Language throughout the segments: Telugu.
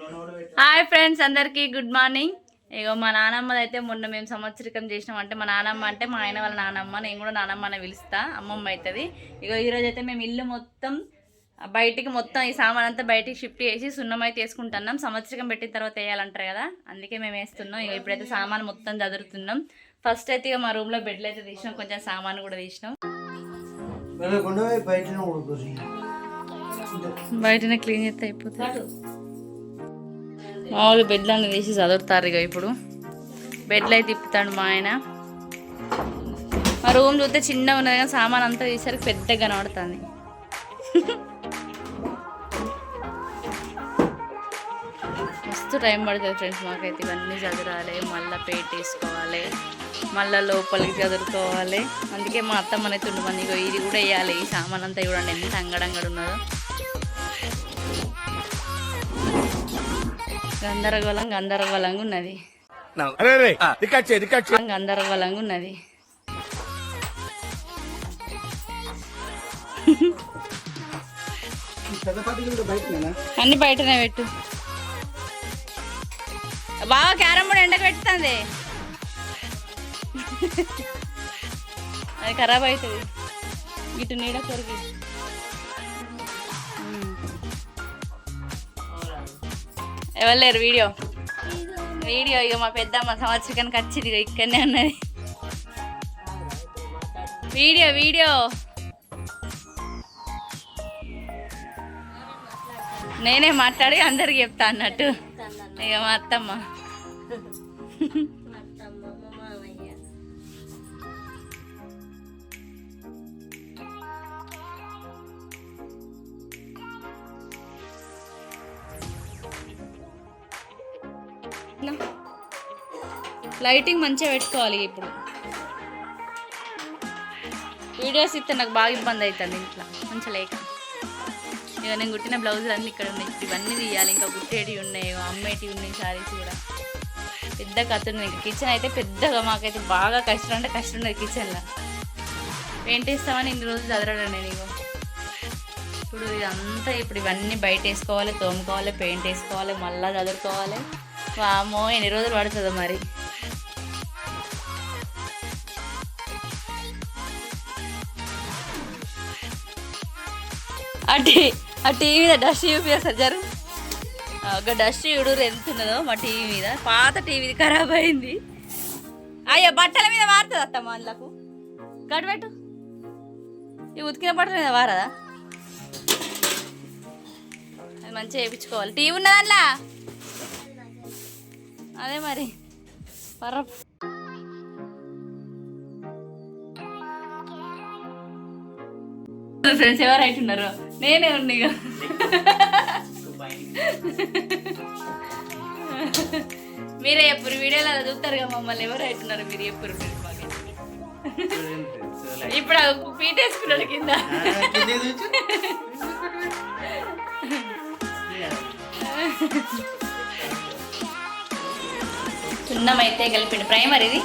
హాయ్ ఫ్రెండ్స్ అందరికీ గుడ్ మార్నింగ్. ఇగో మా నానమ్మది అయితే మొన్న మేము సంవత్సరికం చేసినాం. అంటే మా నానమ్మ అంటే మా ఆయన వాళ్ళ నానమ్మ నేను కూడా నానమ్మ అని పిలుస్తా. అమ్మమ్మ అవుతుంది ఇగో ఈరోజు అయితే మేము ఇల్లు మొత్తం బయటికి మొత్తం ఈ సామాన్ అంతా బయటికి షిఫ్ట్ చేసి సున్నం అయితే వేసుకుంటున్నాం. సంవత్సరికం పెట్టిన తర్వాత వేయాలంటారు కదా అందుకే మేము వేస్తున్నాం. ఇక ఇప్పుడైతే సామాన్ మొత్తం చదురుతున్నాం. ఫస్ట్ అయితే ఇక మా రూమ్లో బెడ్లు అయితే తీసినాం. కొంచెం సామాన్ కూడా తీసినాం. బయటనే క్లీన్ చేస్తే అయిపోతుంది. మామూలు బెడ్లు అన్నీ తీసి చదువుతారు ఇక ఇప్పుడు. బెడ్లు అయితే తిప్పుతాడు మా ఆయన. మా రూమ్ చూస్తే చిన్నగా ఉన్నది కానీ సామాన్ అంతా తీసరికి పెద్దగా కనబడుతుంది. మస్తు టైం పడుతుంది ఫ్రెండ్స్ మాకైతే ఇవన్నీ చదరాలి మళ్ళీ పేట వేసుకోవాలి మళ్ళీ లోపలికి చదువుకోవాలి. అందుకే మా అత్త మన తుండమంది ఇగో ఇది కూడా వేయాలి ఈ సామాన్ అంతా చూడండి ఎంత అంగడంగడు ఉన్నదో గందరగోళం గందరగోళంగా ఉన్నది. గందరగోళంగా ఉన్నది. అన్ని బయటనే పెట్టు. బాగా క్యారం బోర్డ్ ఎండకు పెట్టుతుంది. అది ఖరాబ్ అవుతుంది. ఇటు నీడ కొరికి ఎవరు లేరు? వీడియో. వీడియో ఇక మా పెద్దమ్మ సంవత్సరానికి వచ్చింది ఇక ఇక్కడనే ఉన్నది. Video video. నేనే మాట్లాడి అందరికి చెప్తా అన్నట్టు. ఇక మా అత్తమ్మ. లైటింగ్ మంచిగా పెట్టుకోవాలి ఇప్పుడు. వీడియోస్ ఇస్తే నాకు బాగా ఇబ్బంది అవుతుంది ఇంట్లో. మంచిగా లేక. ఇక నేను కుట్టిన బ్లౌజులు అన్నీ ఇక్కడ ఉన్నాయి. ఇవన్నీ తీయాలి. ఇంకా కుట్టేటివి ఉన్నాయి. అమ్మేటివి ఉన్నాయి శారీస్ కూడా. పెద్ద కథ ఉంది. కిచెన్ అయితే పెద్దగా మాకైతే బాగా కష్టం. అంటే కష్టం ఉండదు కిచెన్లో పెయింట్ వేస్తామని ఇన్ని రోజులు చదవడం నేను ఇగో. ఇప్పుడు ఇదంతా ఇప్పుడు ఇవన్నీ బయట వేసుకోవాలి తోముకోవాలి పెయింట్ వేసుకోవాలి మళ్ళీ చదువుకోవాలి. వామో ఎన్ని రోజులు పడుతుందో మరి. ఆ టీ ఆ టీవీ మీద డస్ట్ చూపిస్తారు జరు. ఒక డస్ట్ చూడు ఎంత మా టీవీ మీద. పాత టీవీ ఖరాబ్ అయింది. అయ్యో బట్టల మీద వారుతుంది అత్త అందులకు. గడబెట్టు ఈ ఉతికిన బట్టల మీద వారదా? అది మంచిగా వేయించుకోవాలి. టీవీ ఉన్నదల్లా అదే మరి. పర్ర. ఫ్రెండ్స్ ఎవరు అవుతున్నారు నేనే ఉండి ఇక మీరే ఎప్పుడు వీడియోలో చూస్తారు కదా మమ్మల్ని ఎవరు అవుతున్నారు మీరు ఎప్పుడు? ఇప్పుడు పీటేసుకున్నాడు కింద. సున్నం అయితే కలిపిండి ప్రైమర్ ఇది.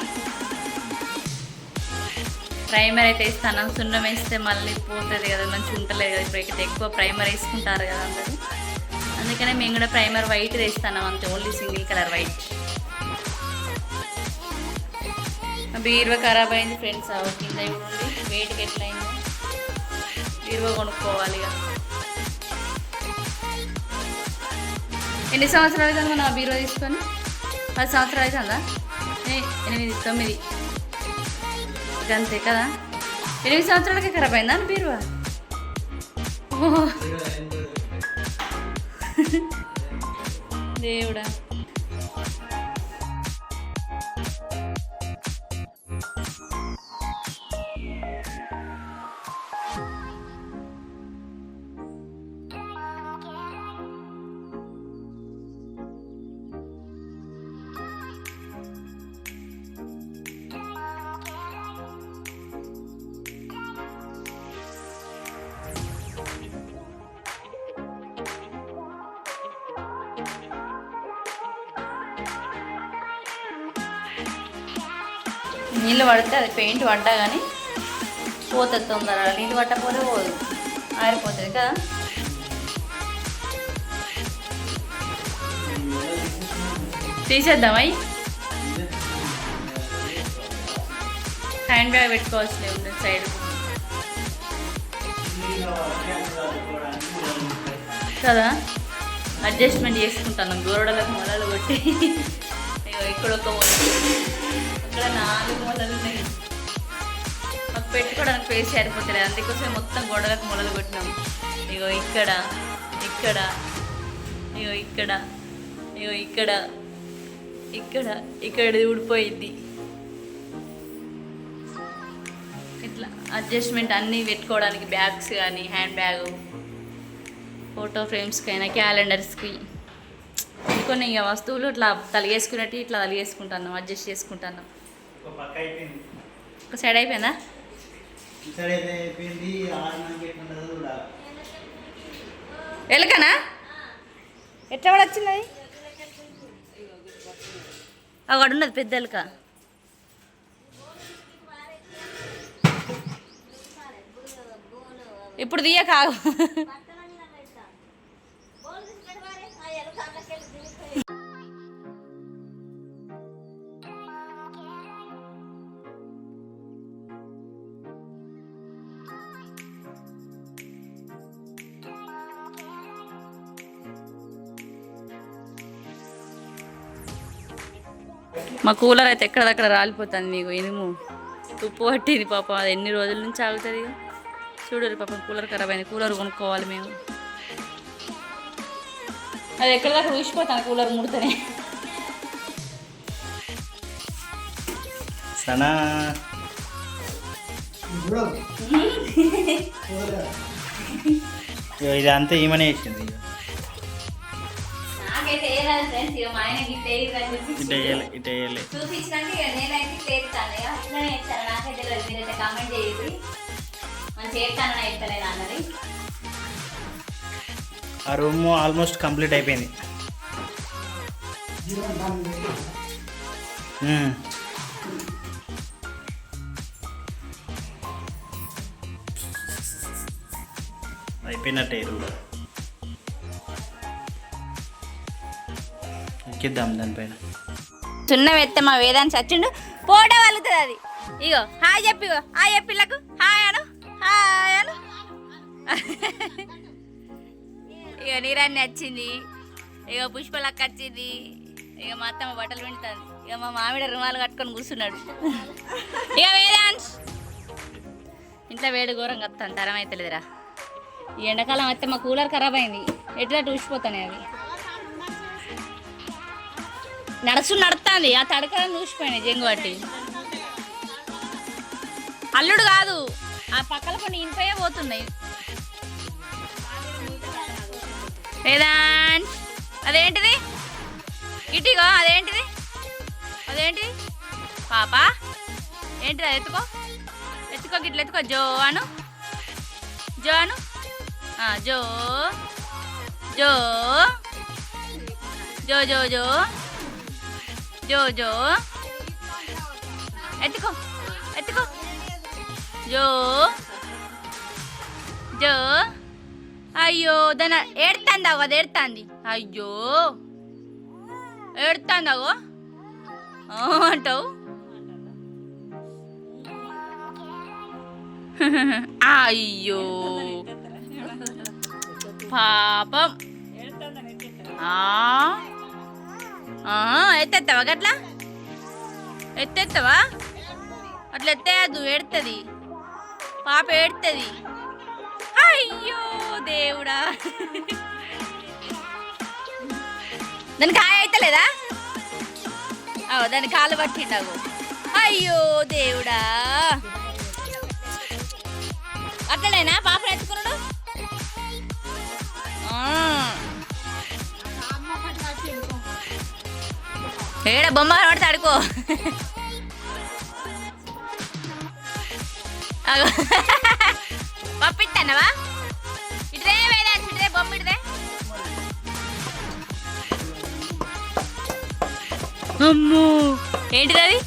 ప్రైమర్ అయితే ఇస్తాను. సున్నం వేస్తే మళ్ళీ పోతుంది కదా మంచిగా ఉంటలేదు కదా ఇప్పుడైతే ఎక్కువ ప్రైమర్ వేసుకుంటారు కదా అందరూ. అందుకనే మేము కూడా ప్రైమర్ వైట్ వేస్తాను అంతే ఓన్లీ సింగిల్ కలర్ వైట్. బీరువా ఖరాబ్ అయింది ఫ్రెండ్స్ కింద ఉండి వెయిట్కి ఎట్లయింది. బీరువా కొనుక్కోవాలి ఇక. ఎన్ని సంవత్సరాలు కదా మనం ఆ బీరువా తీసుకొని? పది సంవత్సరాలు అవుతుందా? ఏ- ఎనిమిది తొమ్మిది. అంతే కదా? ఎనిమిది సంవత్సరాలకే ఖరాబ్ అయిందా అని బీరువా? దేవుడా. నీళ్ళు పడితే అది పెయింట్ పడ్డా కానీ పోతుంది తొందర నీళ్ళు పట్టకపోతే పోదు. ఆరిపోతుంది కదా? తీసేద్దామా హ్యాండ్ బ్యాగ్ పెట్టుకోవచ్చు లేదు సైడ్. కదా? అడ్జస్ట్మెంట్ చేసుకుంటాను. గోరడలకు మొదలు కొట్టి. ఇక్కడ ఒక ఇక్కడ నాలుగు మొలలు ఉన్నాయి. మాకు పెట్టుకోవడానికి పేస్ సరిపోతలేదు. అందుకోసం మొత్తం గోడలకు మొలలు కొట్టినాం. ఇగో ఇక్కడ ఇక్కడ ఇగో ఇక్కడ ఇగో ఇక్కడ ఇక్కడ ఇక్కడ ఊడిపోయింది. ఇట్లా అడ్జస్ట్మెంట్ అన్నీ పెట్టుకోవడానికి బ్యాగ్స్ కానీ హ్యాండ్ బ్యాగ్ ఫోటో ఫ్రేమ్స్కి అయినా క్యాలెండర్స్కి కొన్ని ఇక వస్తువులు ఇట్లా తలిగేసుకున్నట్టు ఇట్లా తలిగేసుకుంటున్నాం అడ్జస్ట్ చేసుకుంటున్నాం. ఒక అయిపోయింది. సైడ్ అయిపోయిందా? చూడాలి. ఎలుకనా? ఎట్లా కూడా వచ్చింది అది అక్కడ ఉన్నది పెద్ద ఎలుక. ఇప్పుడు తీయ మా కూలర్ అయితే ఎక్కడదక్కడ రాలిపోతుంది మీకు ఇనుము. తుప్పు పట్టింది పాప అది ఎన్ని రోజుల నుంచి ఆగుతుంది చూడరు పాపం కూలర్ ఖరాబ్ అయింది కూలర్ కొనుక్కోవాలి మేము. అది ఎక్కడదాకా ఊసిపోతాను కూలర్ ముడితేనే. సనా. ఇది అంతా ఈమనే వేసింది ఇక. నాకైతే ఏ రాదు ఫ్రెండ్స్ ఇక మా ఆయన గిట్ట ఇటు వేయాలి ఇటు వేయాలి. చూపించినాక ఇక నేనైతే చేస్తాను. ఇక ఇట్లనే చేస్తాను. నాకైతే తెలియదు మీరైతే కామెంట్ చేయండి. మనం చేస్తానని అయితలేదు అన్నది ఆ రూమ్ ఆల్మోస్ట్ కంప్లీట్ అయిపోయింది. అయిపోయినట్టే రూమ్. ఎక్కిద్దాం దానిపైన సున్న ఎత్తే మా వేదాన్ని చచ్చిండు పోట వలుతుంది అది. ఇగో హాయ్ చెప్పి హాయ్ చెప్పిళ్ళకు హాయ్ అను హాయ్ అను. ఇక నీరాన్ని వచ్చింది ఇక పుష్పలక్క వచ్చింది ఇక మా అత్తమ్మ బట్టలు వింటుంది ఇక మా మామిడ రుమాలు కట్టుకొని కూర్చున్నాడు. ఇక వేదాంశ్ ఇంట్లో వేడి ఘోరంగా వస్తాను తరం అయితే లేదురా ఈ ఎండాకాలం అయితే మా కూలర్ ఖరాబ్ అయింది. ఎట్లా చూసిపోతాను అవి? నడుచు నడుస్తుంది. ఆ తడకలను చూసిపోయినాయి జంగు అల్లుడు కాదు ఆ పక్కల కొన్ని ఇంపయే పోతున్నాయి. వేదాంత్ అదేంటిది? ఇటిగో అదేంటిది? అదేంటిది? పాప ఏంటిది అది ఎత్తుకో? ఎత్తుకో గిట్ల ఎత్తుకో జో అను. జో అను. ఆ, జో. జో. జో జో జో. జో జో ఎత్తుకో ఎత్తుకో జో జో అయ్యో దాని ఏడుతుంది అగో ఏడుతుంది అయ్యో ఏడుతుంది అగో ఆ, అంటావు అయ్యో పాపం ఆ ఎత్తెత్తావా ఎత్తేస్తావా గట్లా? ఎత్తేస్తావా అట్లా ఎత్తేయద్దు ఏడుతుంది పాప ఏడుతుంది అయ్యో దేవుడా. దానికి హాయ్ అవుతలేదా అవు దాని కాలు పట్టిండవు. అయ్యో దేవుడా. అట్లనేనా? పాపను ఎత్తుకున్నాడు? ఏడ బొమ్మ కనబడితే అడుకో పప్పిట్టన్నవా ఇటుదే వేదా ఇటుదే బొమ్మ ఇటుదే. అమ్మో. ఏంటిది అది?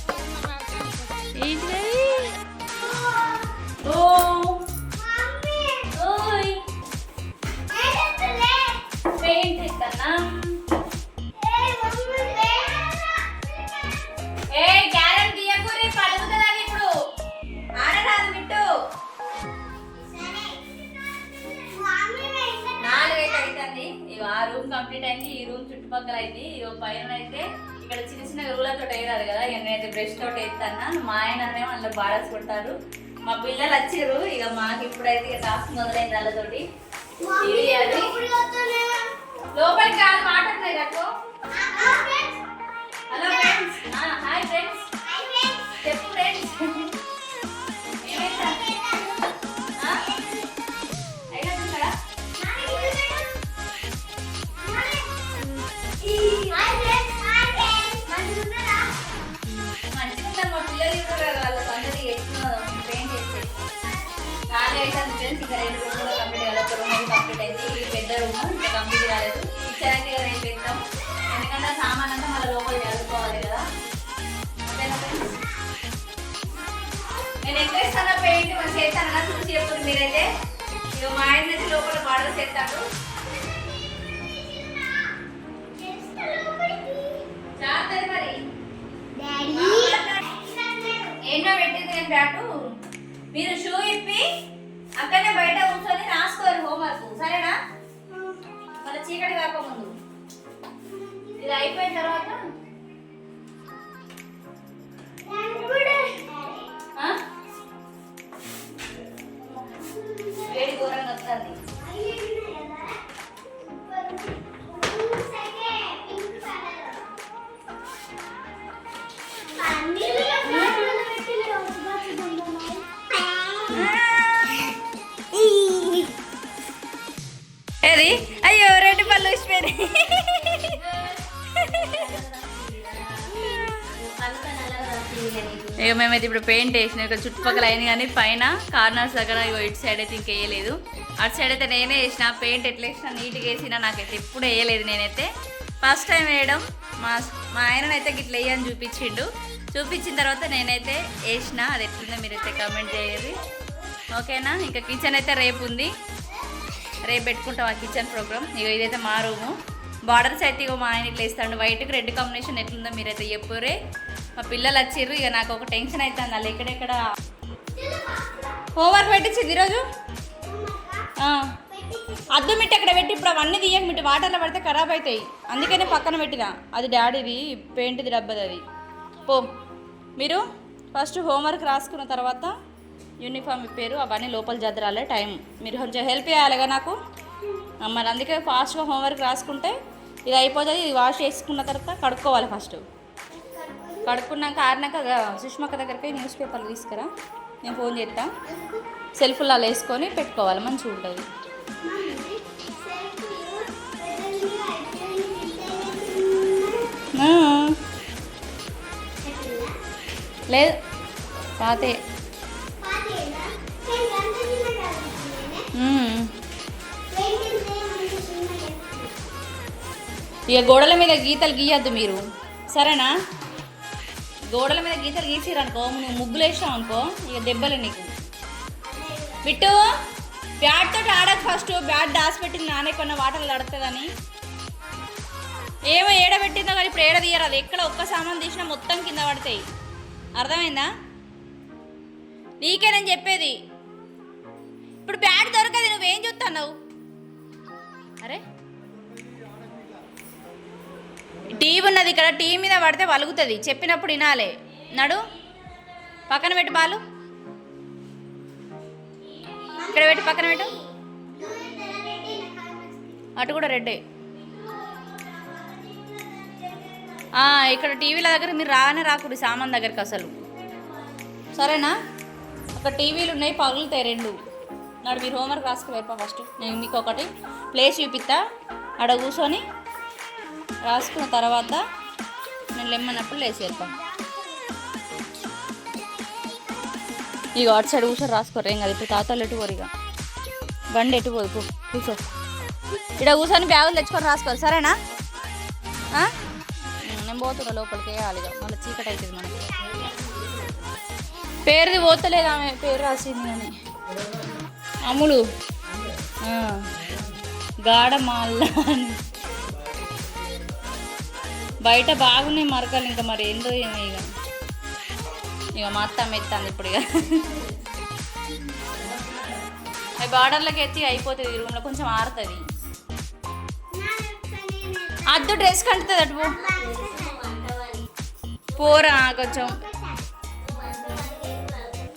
అయింది ఈ రూమ్ చుట్టుపక్కల అయింది. ఇగో పైన అయితే ఇక్కడ చిన్న చిన్న రూలర్తో వేయరాదు కదా ఇక నేనైతే బ్రష్ తోటి వేస్తాను మా ఆయన అందులో బాడర్స్ కొడతారు. మా పిల్లలు వచ్చారు. ఇక మాకు ఇప్పుడైతే ఇక టాస్క్ మొదలైంది వాళ్ళతోటి. లోపలికి కాదు మాట్లాడుతున్నాయి హలో ఫ్రెండ్స్ హాయ్ ఫ్రెండ్స్ చేస్తాను చూసి చెప్పుడు మీరైతే. ఇక మా ఆయన అయితే లోపల బార్డర్ చేస్తాడు. జాగ్రత్త మరి. ఏంటో పెట్టింది నేను బ్యాటు మీరు షూ ఇప్పి అక్కడనే బయట కూర్చొని రాసుకోరు హోంవర్క్. సరేనా? మళ్ళీ చీకటి కాకముందు ఇది అయిపోయిన తర్వాత వేడి ఘోరంగా వస్తుంది ఏది అయ్యో రెండు పళ్ళు ఇచ్చిపోయింది ఇక మేమైతే ఇప్పుడు పెయింట్ వేసిన. ఇక్కడ చుట్టుపక్కల అయింది కానీ పైన కార్నర్స్ దగ్గర ఇగో ఇటు సైడ్ అయితే ఇంకా వేయలేదు. అటు సైడ్ అయితే నేనే వేసిన పెయింట్ ఎట్లా వేసినా నీట్గా వేసినా నాకైతే ఎప్పుడు వేయలేదు నేనైతే. ఫస్ట్ టైం వేయడం మా మా ఆయననైతే గిట్ల వేయని చూపించిండు. చూపించిన తర్వాత నేనైతే వేసిన. అది ఎట్లుందో మీరైతే కామెంట్ చేయాలి ఓకేనా? ఇంకా కిచెన్ అయితే రేపు ఉంది. రేపు పెట్టుకుంటాం ఆ కిచెన్ ప్రోగ్రామ్ ఇగో ఇదైతే మా రూము బార్డర్స్ అయితే ఇగో మా ఆయన ఇట్లా వేస్తాడు. వైట్కి రెడ్ కాంబినేషన్ ఎట్లుందో మీరైతే చెప్పురే మా పిల్లలు వచ్చిర్రు ఇక నాకు ఒక టెన్షన్ అవుతుంది అలా ఎక్కడెక్కడ. హోంవర్క్ పెట్టించింది ఈరోజు? అద్దు మిట్టి అక్కడ పెట్టి ఇప్పుడు అవన్నీ తీయక మిట్టి వాటర్లో పడితే ఖరాబ్ అవుతాయి అందుకనే పక్కన పెట్టిన. అది డాడీది పెయింట్ది డబ్బది అది. పో. మీరు ఫస్ట్ హోంవర్క్ రాసుకున్న తర్వాత యూనిఫామ్ ఇప్పారు అవన్నీ లోపల జదరాలే టైం. మీరు కొంచెం హెల్ప్ చేయాలిగా నాకు. మరి అందుకే ఫాస్ట్గా హోంవర్క్ రాసుకుంటే ఇది అయిపోతుంది ఇది వాష్ చేసుకున్న తర్వాత కడుక్కోవాలి ఫస్ట్ కడుక్కున్నాక ఆరినాక సుష్మక్క దగ్గరికి న్యూస్ పేపర్లు తీసుకురా. నేను ఫోన్ చేస్తా సెల్ఫ్లో అలా వేసుకొని పెట్టుకోవాలి మంచిగా ఉంటుంది. లేదు. పాతే. ఇక గోడల మీద గీతలు గీయద్దు మీరు. సరేనా? గోడల మీద గీతలు గీసిరనుకో నువ్వు ముగ్గులు వేసావు అనుకో ఇక దెబ్బలు నీకు. బిట్టు బ్యాట్ తోటి ఆడకు ఫస్ట్ బ్యాట్ దాచిపెట్టింది నాన్న కొన్న వాటర్ ఆడుతుందని ఏమో ఏడ పెట్టిందో కానీ ఇప్పుడు ఏడ తీయరాదు. ఎక్కడ ఒక్క సామాన్ తీసినా మొత్తం కింద పడతాయి. అర్థమైందా? నీకే నేను చెప్పేది. ఇప్పుడు బ్యాట్ దొరకదు నువ్వేం చూస్తున్నావు అరే? టీవీ ఉన్నది ఇక్కడ టీ మీద పడితే వలుగుతుంది. చెప్పినప్పుడు వినాలే. నడు. పక్కన పెట్టు బాలు. ఇక్కడ పెట్టి పక్కన పెట్టు. అటు కూడా రెడ్డే. ఇక్కడ టీవీల దగ్గర మీరు రానే రాకూడదు సామాన్ దగ్గరికి అసలు. సరేనా? ఒక టీవీలు ఉన్నాయి పగులుతాయి రెండు. నాడు మీరు హోంవర్క్ రాసుకు వెళ్ళిపో ఫస్ట్. నేను మీకు ఒకటి ప్లేస్ చూపిస్తా. అక్కడ కూర్చొని రాసుకున్న తర్వాత నేను లెమ్మన్నప్పుడు లేచి వెళ్ళిపో ఇక అటు సైడ్ కూర్చొని రాసుకోరు ఏం కాదు. ఇప్పుడు తాతలు ఎటు పోరు ఇక బండి ఎటు పోదు కూర్చో. ఇక్కడ కూర్చొని బ్యాగులు తెచ్చుకొని రాసుకోరు సరేనా? నేను పోతున్నా లోపలికి వేయాలి ఇక మళ్ళీ చీకటి అవుతుంది మనకి. పేరుది పోతలేదు ఆమె పేరు రాసింది కానీ అమ్ములు. ఆ, గాఢ అని. బయట బాగున్నాయి మరకలు ఇంకా మరి ఏందో ఏమో ఇక. ఇక మా అత్త ఎత్తాను ఇప్పుడు ఇక. అవి బార్డర్లోకి ఎత్తి అయిపోతుంది రూమ్లో కొంచెం ఆరుతుంది. అద్దు డ్రెస్ కంటుతుంది అటు పో. పోరా కొంచెం.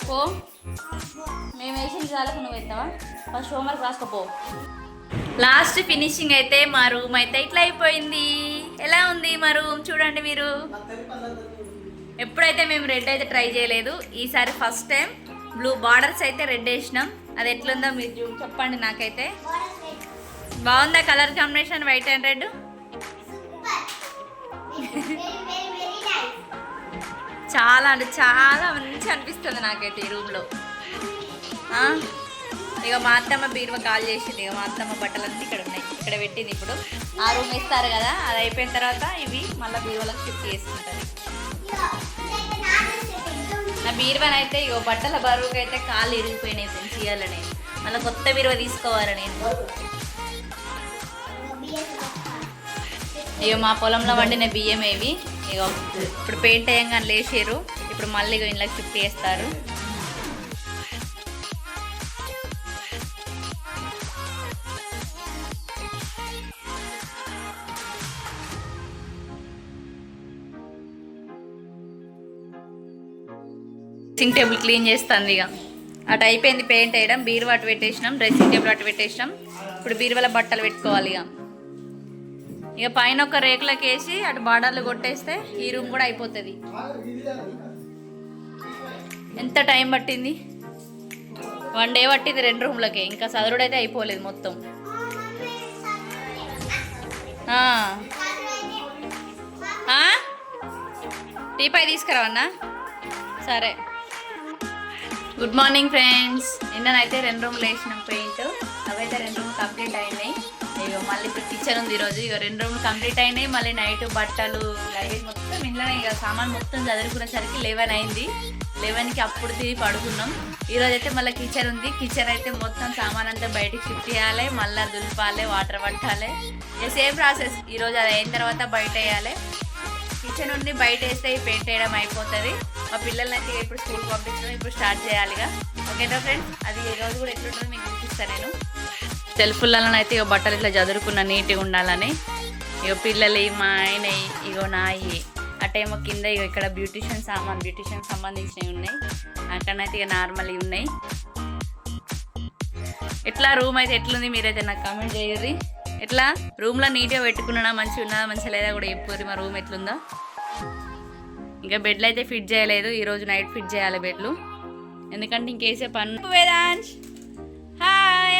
పో. మేము వేసిన చాలకు నువ్వు ఎత్తావా? ఫస్ట్ హోంవర్క్ రాసుకోపో లాస్ట్ ఫినిషింగ్ అయితే మా రూమ్ అయితే ఇట్లా అయిపోయింది. ఎలా ఉంది మా రూమ్ చూడండి మీరు. ఎప్పుడైతే మేము రెడ్ అయితే ట్రై చేయలేదు ఈసారి ఫస్ట్ టైం బ్లూ బార్డర్స్ అయితే రెడ్ వేసినాం. అది ఎట్లుందో మీరు చెప్పండి నాకైతే. బాగుందా colour combination white and red చాలా అంటే చాలా మంచి అనిపిస్తుంది నాకైతే ఈ రూమ్లో ఇక మా అత్తమ్మ బీరువ కాల్ చేసింది. ఇక మా అత్తమ్మ బట్టలన్నీ ఇక్కడ ఉన్నాయి ఇక్కడ పెట్టింది ఇప్పుడు. ఆ రూమ్ ఇస్తారు కదా అది అయిపోయిన తర్వాత ఇవి మళ్ళీ బీరువాలకు షిఫ్ట్ చేసుకుంటారు. నా బీరువాన్ అయితే ఇగో బట్టల బరువుకి అయితే కాళ్ళు ఇరిగిపోయినాయి ఫ్రెండ్స్ మళ్ళీ కొత్త బీరువా తీసుకోవాలి నేను? ఇగో మా పొలంలో వండిన బియ్యం ఏవి ఇగో ఇప్పుడు పెయింట్ అయ్యంగానే లేచారు ఇప్పుడు మళ్ళీ ఇగో ఇంట్లోకి షిఫ్ట్ చేస్తారు. డ్రెస్సింగ్ టేబుల్ క్లీన్ చేస్తుంది ఇక. అటు అయిపోయింది పెయింట్ వేయడం బీరువా అటు పెట్టేసినాం డ్రెస్సింగ్ టేబుల్ అటు పెట్టేసినాం. ఇప్పుడు బీరువాల బట్టలు పెట్టుకోవాలి ఇక. ఇక పైన ఒక రేకులకు వేసి అటు బార్డర్లు కొట్టేస్తే ఈ రూమ్ కూడా అయిపోతుంది. ఎంత టైం పట్టింది? వన్ డే పట్టింది రెండు రూమ్లకే ఇంకా చదువుడు అయితే అయిపోలేదు మొత్తం. టీపాయ్ తీసుకురావన్నా? సరే. Good morning friends. నిన్ననైతే రెండు రూమ్లు వేసినాం పెయింట్. అవైతే రెండు రూమ్లు కంప్లీట్ అయినాయి. ఇగో మళ్ళీ ఇప్పుడు కిచెన్ ఉంది ఈరోజు. ఇక రెండు రూమ్లు కంప్లీట్ అయినాయి. మళ్ళీ నైట్ బట్టలు లగేజ్ మొత్తం ఇంట్లోనే ఇక సామాన్ మొత్తం చదువుకునేసరికి లెవెన్ అయింది. లెవెన్కి అప్పుడు తిరిగి పడుకున్నాం. ఈరోజు అయితే మళ్ళీ కిచెన్ ఉంది. కిచెన్ అయితే మొత్తం సామాన్ అంతా బయటికి షిఫ్ట్ చేయాలి. మళ్ళీ దులిపాలి వాటర్ పట్టాలి. Same process. ఈరోజు అది అయిన తర్వాత బయట వేయాలి. కిచెన్ నుండి బయట వేస్తే పెయింట్ వేయడం అయిపోతుంది. మా పిల్లల్ని అయితే ఇప్పుడు స్కూల్ పంపించడం ఇప్పుడు స్టార్ట్ చేయాలిగా. ఓకేనా ఫ్రెండ్స్ అది ఈ రోజు కూడా ఎట్లుంటుందో మీకు చూపిస్తాను నేను. సెల్ఫులలో అయితే ఇక బట్టలు ఇట్లా చదువుకున్న నీట్గా ఉండాలని. ఇక పిల్లలు మా ఆయన ఇగో నాయి. అటేమో కింద ఇగో ఇక్కడ బ్యూటిషియన్ సామాన్ బ్యూటిషియన్ సంబంధించినవి ఉన్నాయి. అక్కడనైతే ఇక నార్మల్ ఉన్నాయి. ఎట్లా? రూమ్ అయితే ఎట్లుంది మీరైతే నాకు కామెంట్ చేయరు ఎట్లా? రూమ్లో నీట్గా పెట్టుకున్నా మంచిగా ఉన్నదా? మంచిగా లేదా? కూడా చెప్పుకోరు మా రూమ్ ఎట్లుందో? ఇంకా బెడ్లు అయితే ఫిట్ చేయలేదు. ఈరోజు నైట్ ఫిట్ చేయాలి బెడ్లు. ఎందుకంటే ఇంకేసే పన్ను వేదాంశ్. హాయ్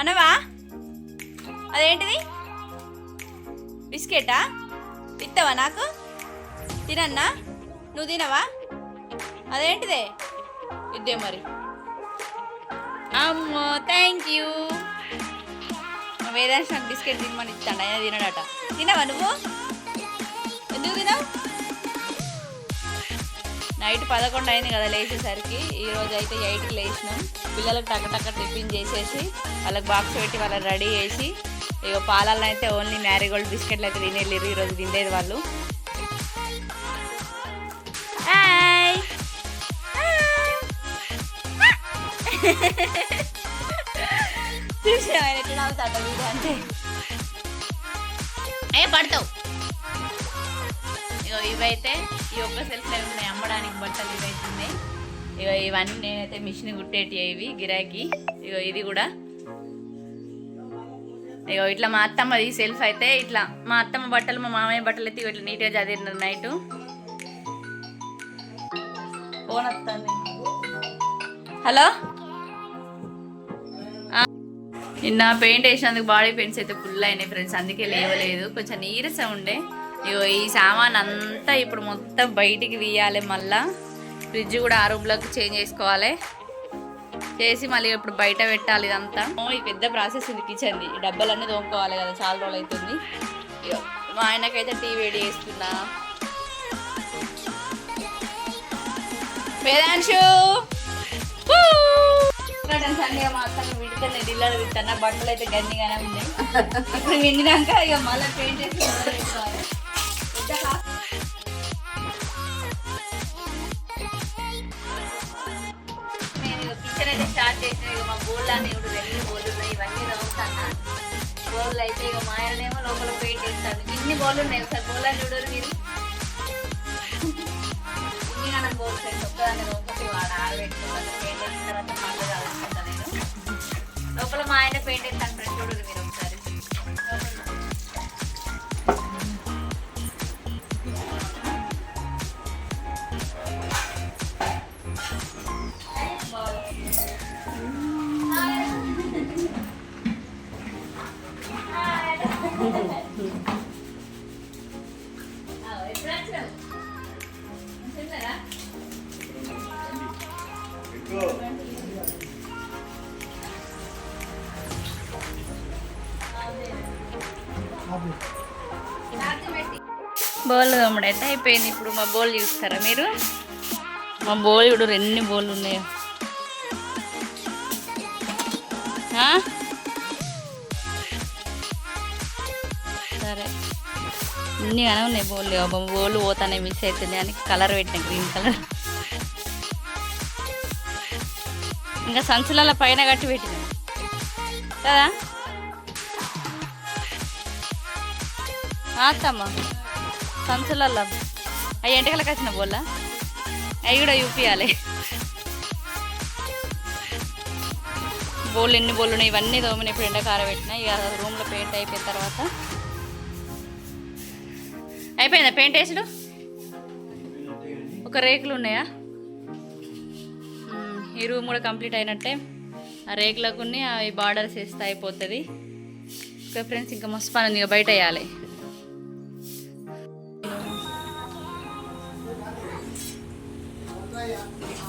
అనవా అదేంటిది? బిస్కెటా? ఇస్తావా నాకు? తినన్నా? నువ్వు తినవా? అదేంటిదే? ఇద్దే మరి. అమ్మో థ్యాంక్ యూ వేదాంశ్ నాకు బిస్కెట్ తినమని ఇస్తాను ఆయన తినడట. తినవా నువ్వు? ఎందుకు తినవు? నైట్ పదకొండు అయింది కదా లేచేసరికి. ఈ రోజు అయితే ఎయిట్కి లేచినాం. పిల్లలకు టక్క టక్క టిఫిన్ చేసేసి వాళ్ళకి బాక్స్ పెట్టి వాళ్ళని రెడీ చేసి ఇక పాలల్లో అయితే ఓన్లీ మ్యారీగోల్డ్ బిస్కెట్లు అయితే తినేళ్ళారు ఈరోజు తినేది వాళ్ళు. ఎట్లా వీడు అంటే? ఏ పడతావు. ఇగో ఇవైతే ఈ ఒక్క సెల్ఫ్లో ఉన్నాయి అమ్మడానికి బట్టలు ఇవైతే ఉన్నాయి. ఇగో ఇవన్నీ నేనైతే మిషన్ కుట్టేటి ఇవి గిరాకీ. ఇగో ఇది కూడా. ఇగో ఇట్లా మా అత్తమ్మ ఈ సెల్ఫ్ అయితే ఇట్లా మా అత్తమ్మ బట్టలు మా మామయ్య బట్టలు అయితే ఇట్లా నీట్గా చదివినారు నైట్. ఫోన్ వస్తుంది హలో? నిన్న పెయింట్ వేసినందుకు బాడీ పెయింట్స్ అయితే ఫుల్ అయినాయి ఫ్రెండ్స్ అందుకే లేవలేదు. కొంచెం నీరసం ఉండే. ఇగో ఈ సామాన్ అంతా ఇప్పుడు మొత్తం బయటికి తీయాలి మళ్ళా. ఫ్రిడ్జ్ కూడా ఆ రూమ్లోకి చేంజ్ చేసుకోవాలి. చేసి మళ్ళీ ఇప్పుడు బయట పెట్టాలి ఇదంతా. ఈ పెద్ద ప్రాసెస్ ఉంది కిచెన్ది డబ్బాలన్నీ తోముకోవాలి కదా చాలా రోజులు అవుతుంది మా ఆయనకైతే టీ వేడి చేస్తున్నా. వేదాంశు! సండే మా డిల్లర్ వింటున్నా బట్టలు అయితే గందిగానే ఉన్నాయి. ఇప్పుడు విండినాక ఇక మళ్ళీ పెయింట్ చేసి స్టార్ట్ చేసిన ఇక మా బోళ్ళు అన్ని ఇప్పుడు వెళ్ళి బోళ్ళు ఉన్నాయి ఇవన్నీ తవ్వుతాను బౌల్ అయితే ఇక మా ఆయననేమో లోపల పెయింట్ వేస్తాడు ఇన్ని బౌల్ ఉన్నాయి ఒకసారి బౌల్ అని చూడరు మీరు. ఇన్ని మనం బౌల్స్ అయితే ఒక్కదాన్ని ఒకటి వాడు ఆడబెట్టుకుంటాను పెయింట్ వేసిన తర్వాత మళ్ళీ నేను. లోపల మా ఆయన పెయింట్ వేస్తాను ఫ్రెండ్ చూడరు మీరు ఒకసారి. బౌల్ తోముడైతే అయిపోయింది. ఇప్పుడు మా బౌల్ చూస్తారా మీరు? మా బౌల్ ఇప్పుడు ఎన్ని బౌల్ ఉన్నాయో. సరే. ఇన్ని కానీ ఉన్నాయి బౌల్ బౌల్ పోతానే మిస్ అవుతుంది. అని కలర్ పెట్టిన గ్రీన్ కలర్. ఇంకా సంచుల పైన కట్టి పెట్టిన. కదా? అత్తమ్మ సంచులల్లో. అవి ఎంటకలకు వచ్చిన బోళ్ళ అవి కూడా చూపించాలి బోళ్ళు ఎన్ని బోళ్ళు ఉన్నాయి? ఇవన్నీ తోమిన ఇప్పుడు ఎండ పెట్టిన. ఇక రూమ్లో పెయింట్ అయిపోయిన తర్వాత. అయిపోయిందా? పెయింట్ వేసుడు? ఒక రేకులు ఉన్నాయా? ఈ రూమ్ కూడా కంప్లీట్ అయినట్టే. ఆ రేకులకు అవి బార్డర్స్ వేస్తే అయిపోతుంది. ఓకే ఫ్రెండ్స్ ఇంకా మస్తు పని ఉంది. ఇక బయట వేయాలి.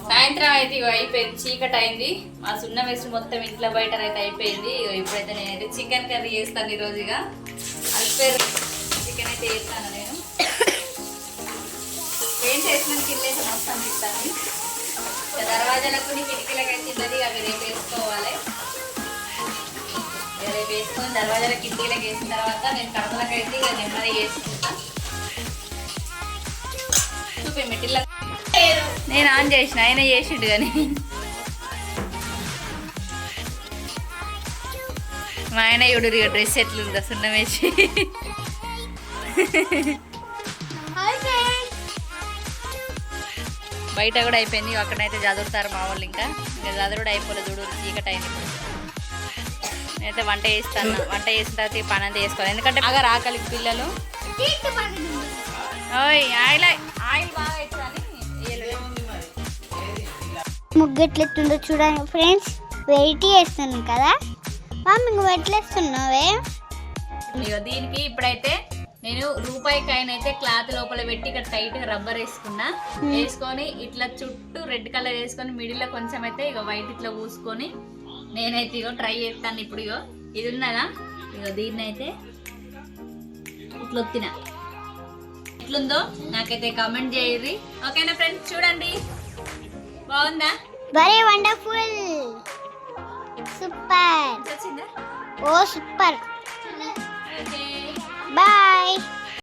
సాయంత్రం అయితే ఇవి అయిపోయింది. చీకటి అయింది. మా సున్న వేసి మొత్తం ఇంట్లో బయట అయితే అయిపోయింది. ఇప్పుడైతే నేనైతే చికెన్ కర్రీ చేస్తాను ఈరోజు ఇక అల్పేరు చికెన్ అయితే చేస్తాను నేను. ఏం చేసిన కిల్లేసి మొత్తం ఇస్తాను దర్వాజలకు కిటికీలకు అయితే అవి రేపు వేసుకోవాలి. రేపు వేసుకొని దర్వాజల కిటికీలకు వేసిన తర్వాత నేను కడపలకు ఇక నెమ్మది వేసుకుంటాను చూపి నేను ఆన్ చేసిన ఆయన చేసిండు కానీ. మా ఆయన ఇవిడు డ్రెస్ ఎట్లుందా సున్నం వేసి. బయట కూడా అయిపోయింది అక్కడైతే చదువుతారు మా వాళ్ళు ఇంకా. ఇంకా చదువుడు అయిపోలేదు చూడు చీకటి అయింది. నేనైతే వంట చేస్తాను వంట చేసిన తర్వాత ఈ పని అంతా చేసుకోవాలి. ఎందుకంటే బాగా రాకలి పిల్లలు? ఓయ్ ఆయిల్ ఆయిల్ బాగా ముగ్గు ఎట్లెత్తుందో చూడండి ఫ్రెండ్స్. వెయిట్ చేస్తున్నాను కదా. మమ్మీ ఇగో దీనికి ఇప్పుడైతే నేను రూపాయి కాయిన్ అయితే క్లాత్ లోపల పెట్టి ఇక్కడ టైట్గా రబ్బర్ వేసుకున్నా. వేసుకొని ఇట్లా చుట్టూ రెడ్ కలర్ వేసుకొని మిడిల్లో కొంచెం అయితే ఇక వైట్ ఇట్లా పూసుకొని నేనైతే ఇగో ట్రై చేస్తాను ఇప్పుడు ఇగో. ఇది ఉన్నదా? ఇగో దీన్ని అయితే ఇట్లా ఒత్తిన ఎట్లుందో నాకైతే కామెంట్ చేయర్రి ఓకేనా ఫ్రెండ్స్ చూడండి. బాగుందా? Very wonderful super oh super bye